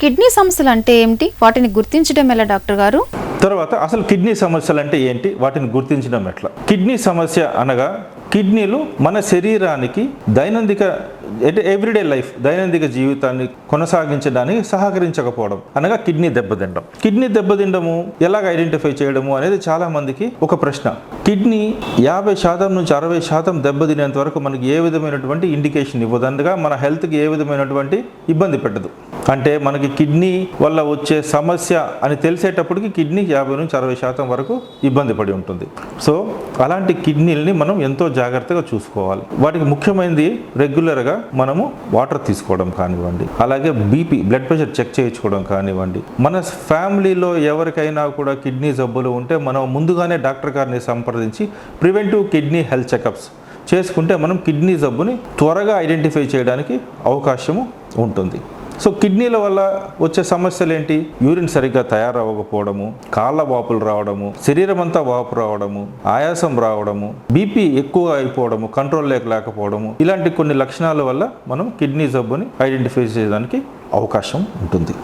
Kidney సమస్యలు అంటే ఏమిటి? వాటిని గుర్తించడం ఎలా డాక్టర్ గారు? తర్వాత అసలు కిడ్నీ సమస్యలు అంటే ఏంటి? వాటిని గుర్తించడం ఎట్లా? కిడ్నీ సమస్య అనగా కిడ్నీలు మన శరీరానికి దైనందిక అంటే ఎవ్రీడే లైఫ్ దైనందిక జీవితాన్ని కొనసాగించడానికి సహకరించకపోవడం అనగా కిడ్నీ దెబ్బతిండం కిడ్నీ దెబ్బతిండము ఎలాగ ఐడెంటిఫై చేయడము అనేది చాలా మందికి ఒక ప్రశ్న. కిడ్నీ యాభై శాతం నుంచి అరవై శాతం దెబ్బతినేంత వరకు మనకి ఏ విధమైనటువంటి ఇండికేషన్ ఇవ్వదు అందుగా మన హెల్త్కి ఏ విధమైనటువంటి ఇబ్బంది పెట్టదు. అంటే మనకి కిడ్నీ వల్ల వచ్చే సమస్య అని తెలిసేటప్పటికి కిడ్నీ యాభై నుంచి అరవై శాతం వరకు ఇబ్బంది పడి ఉంటుంది. సో అలాంటి కిడ్నీలని మనం ఎంతో జాగ్రత్తగా చూసుకోవాలి. వాటికి ముఖ్యమైనది రెగ్యులర్గా మనము వాటర్ తీసుకోవడం కానివ్వండి అలాగే బీపీ బ్లడ్ ప్రెషర్ చెక్ చేయించుకోవడం కానివ్వండి. మన ఫ్యామిలీలో ఎవరికైనా కూడా కిడ్నీ జబ్బులు ఉంటే మనం ముందుగానే డాక్టర్ గారిని సంప్రదించి ప్రివెంటివ్ కిడ్నీ హెల్త్ చెకప్స్ చేసుకుంటే మనం కిడ్నీ జబ్బుని త్వరగా ఐడెంటిఫై చేయడానికి అవకాశము ఉంటుంది. సో కిడ్నీల వల్ల వచ్చే సమస్యలు ఏంటి యూరిన్ సరిగ్గా తయారవ్వకపోవడము కాళ్ళ వాపులు రావడము శరీరం అంతా వాపు రావడము ఆయాసం రావడము బీపీ ఎక్కువ అయిపోవడము కంట్రోల్ లేక లేకపోవడము ఇలాంటి కొన్ని లక్షణాల వల్ల మనం కిడ్నీ జబ్బుని ఐడెంటిఫై చేయడానికి అవకాశం ఉంటుంది.